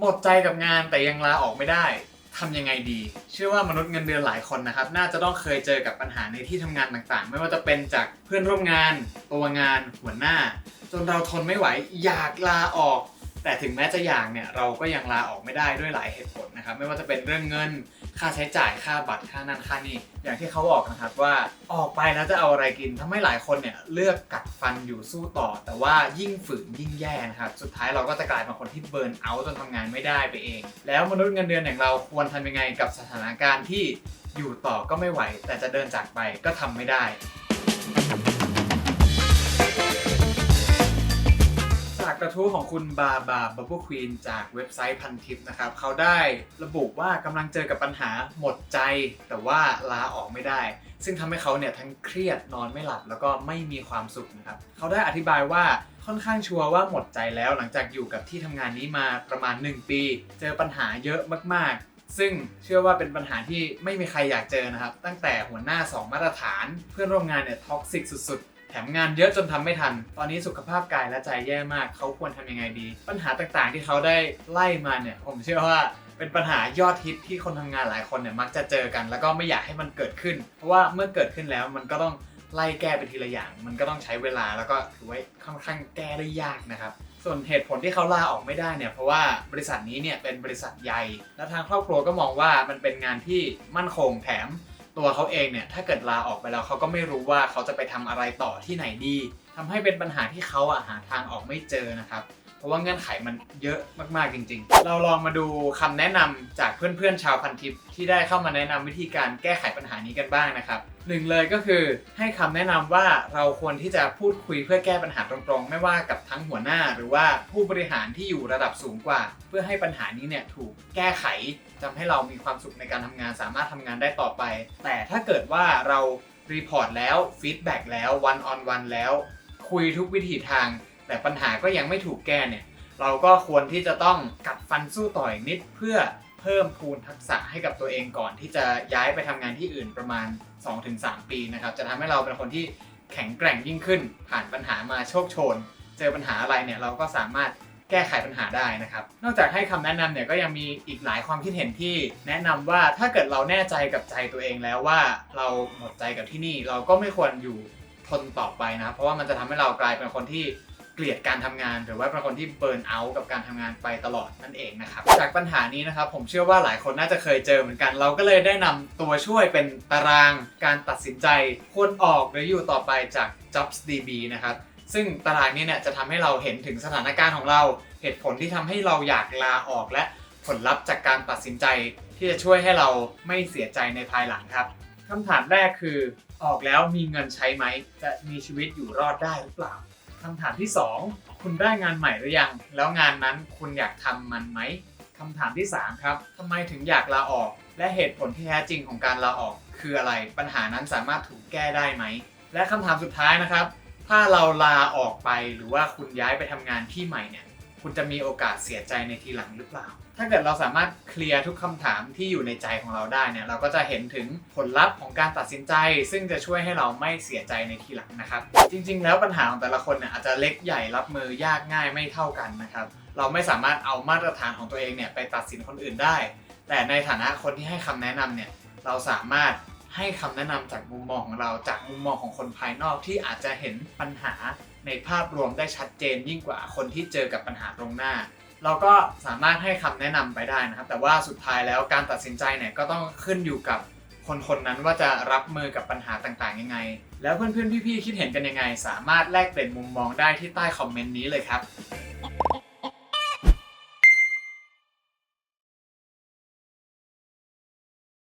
หมดใจกับงานแต่ยังลาออกไม่ได้ทำยังไงดี เชื่อว่ามนุษย์เงินเดือนหลายคนนะครับ น่าจะต้องเคยเจอกับปัญหาในที่ทำงานต่างๆ ไม่ว่าจะเป็นจากเพื่อนร่วมงาน ตัวงาน หัวหน้า จนเราทนไม่ไหว อยากลาออก แต่ถึงแม้จะอยากเนี่ยเราก็ยังลาออกไม่ได้ด้วยหลายเหตุผลนะครับ ไม่ว่าจะเป็นเรื่องเงิน ค่าใช้จ่ายค่าบัตรค่านั่นค่านี่อย่างที่เขาบอกนะครับว่าออกไปแล้วจะเอาอะไรกินทำให้หลายคนเนี่ยเลือกกัดฟันอยู่สู้ต่อ แต่ว่ายิ่งฝืนยิ่งแย่นะครับสุดท้ายเราก็จะกลายเป็นคนที่เบิร์นเอาท์จนทำงานไม่ได้ไปเอง แล้วมนุษย์เงินเดือนอย่างเราควรทำยังไงกับสถานการณ์ที่อยู่ต่อก็ไม่ไหว แต่จะเดินจากไปก็ทำไม่ได้ กระทู้ของคุณบาบาบับเบิลควีนจากเว็บไซต์พันทิปนะครับเขาได้ระบุว่ากำลังเจอกับปัญหาหมดใจ แต่ว่าลาออกไม่ได้ ซึ่งทำให้เขาเนี่ยทั้งเครียดนอนไม่หลับ แล้วก็ไม่มีความสุขนะครับเขาได้อธิบายว่าค่อนข้างชัวร์ว่าหมดใจแล้วหลังจากอยู่กับที่ทำงานนี้มาประมาณ 1 ปี เจอปัญหาเยอะมากๆซึ่งเชื่อว่าเป็นปัญหาที่ไม่มีใครอยากเจอนะครับ ตั้งแต่หัวหน้า 2 มาตรฐาน เพื่อนร่วมงานเนี่ยท็อกซิกสุด แถมงานเยอะจนทำไม่ทัน ตอนนี้สุขภาพกายและใจแย่มาก เขาควรทำยังไงดี ปัญหาต่างๆที่เขาได้ไล่มาเนี่ย ผมเชื่อว่าเป็นปัญหายอดฮิตที่คนทำงานหลายคนเนี่ยมักจะเจอกัน แล้วก็ไม่อยากให้มันเกิดขึ้น เพราะว่าเมื่อเกิดขึ้นแล้วมันก็ต้องไล่แก้ไปทีละอย่าง มันก็ต้องใช้เวลาแล้วก็ถือว่าค่อนข้างแก้ได้ยากนะครับ ส่วนเหตุผลที่เขาลาออกไม่ได้เนี่ยเพราะว่าบริษัทนี้เนี่ยเป็นบริษัทใหญ่ และทางครอบครัวก็มองว่ามันเป็นงานที่มั่นคงแถม ตัวเขาเองเนี่ยถ้าเกิดลาออกไปแล้วเขาก็ไม่รู้ว่าเขาจะไปทำอะไรต่อที่ไหนดีทำให้เป็นปัญหาที่เขาอะหาทางออกไม่เจอนะครับ เพราะว่าเงื่อนไขมันเยอะมากๆจริง ๆ เราลองมาดูคำแนะนำจากเพื่อนๆชาวพันทิปที่ได้เข้ามาแนะนำวิธีการแก้ไขปัญหานี้กันบ้างนะครับหนึ่งเลยก็คือให้คำแนะนำว่าเราควรที่จะพูดคุยเพื่อแก้ปัญหาตรงๆ ไม่ว่ากับทั้งหัวหน้า หรือว่าผู้บริหารที่อยู่ระดับสูงกว่า เพื่อให้ปัญหานี้เนี่ยถูกแก้ไขทำให้เรามีความสุขในการทำงาน สามารถทำงานได้ต่อไป แต่ถ้าเกิดว่าเรารีพอร์ตแล้วฟีดแบ็กแล้ววันออนวันแล้ว คุยทุกวิถีทาง แต่ปัญหาก็ยังไม่ถูกแก้เนี่ย เราก็ควรที่จะต้องกัดฟันสู้ต่ออีกนิดเพื่อเพิ่มพูนทักษะให้กับตัวเองก่อนที่จะย้ายไปทำงานที่อื่นประมาณ 2-3 ปีนะครับ จะทำให้เราเป็นคนที่แข็งแกร่งยิ่งขึ้น ผ่านปัญหามาโชคโชน เจอปัญหาอะไรเนี่ยเราก็สามารถแก้ไขปัญหาได้นะครับ นอกจากให้คำแนะนำเนี่ยก็ยังมีอีกหลายความคิดเห็นที่แนะนำว่าถ้าเกิดเราแน่ใจกับใจตัวเองแล้วว่าเราหมดใจกับที่นี่เราก็ไม่ควรอยู่ทนต่อไปนะครับเพราะว่ามันจะทำให้เรากลายเป็นคนที่ เกลียดการทำงาน หรือว่าเป็นคนที่เบิร์นเอาท์กับการทำงานไปตลอดนั่นเองนะครับ จากปัญหานี้นะครับผมเชื่อว่าหลายคนน่าจะเคยเจอเหมือนกัน เราก็เลยได้นำตัวช่วยเป็นตารางการตัดสินใจควรออกหรืออยู่ต่อไปจาก JobsDB นะครับซึ่งตารางนี้เนี่ยจะทำให้เราเห็นถึงสถานการณ์ของเรา เหตุผลที่ทำให้เราอยากลาออกและผลลัพธ์จากการตัดสินใจที่จะช่วยให้เราไม่เสียใจในภายหลังครับคำถามแรกคือออกแล้วมีเงินใช้ไหม จะมีชีวิตอยู่รอดได้หรือเปล่า คำถามที่ 2 คุณได้งานใหม่หรือยัง แล้วงานนั้นคุณอยากทำมันไหมคำถามที่ 3 ครับทำไมถึงอยากลาออก และเหตุผลที่แท้จริงของการลาออก คืออะไร ปัญหานั้นสามารถถูกแก้ได้ไหม และคำถามสุดท้ายนะครับ ถ้าเราลาออกไปหรือว่าคุณย้ายไปทำงานที่ใหม่เนี่ย คุณจะมีโอกาสเสียใจในทีหลังหรือเปล่า ถ้าเกิดเราสามารถเคลียร์ทุกคำถามที่อยู่ในใจของเราได้เนี่ย เราก็จะเห็นถึงผลลัพธ์ของการตัดสินใจ ซึ่งจะช่วยให้เราไม่เสียใจในทีหลังนะครับ จริง ๆ แล้วปัญหาของแต่ละคนเนี่ยอาจจะเล็กใหญ่รับมือยากง่ายไม่เท่ากันนะครับ เราไม่สามารถเอามาตรฐานของตัวเองเนี่ยไปตัดสินคนอื่นได้ แต่ในฐานะคนที่ให้คำแนะนำเนี่ย เราสามารถ ให้คำแนะนำจากมุมมองของเราจากมุมมองของคนภายนอกที่อาจจะเห็นปัญหาในภาพรวมได้ชัดเจนยิ่งกว่าคนที่เจอกับปัญหาตรงหน้า เราก็สามารถให้คำแนะนำไปได้นะครับ แต่ว่าสุดท้ายแล้วการตัดสินใจเนี่ยก็ต้องขึ้นอยู่กับคนคนนั้นว่าจะรับมือกับปัญหาต่างๆ ยังไง แล้วเพื่อนๆ พี่ๆ คิดเห็นกันยังไง สามารถแลกเปลี่ยนมุมมองได้ที่ใต้คอมเมนต์นี้เลยครับ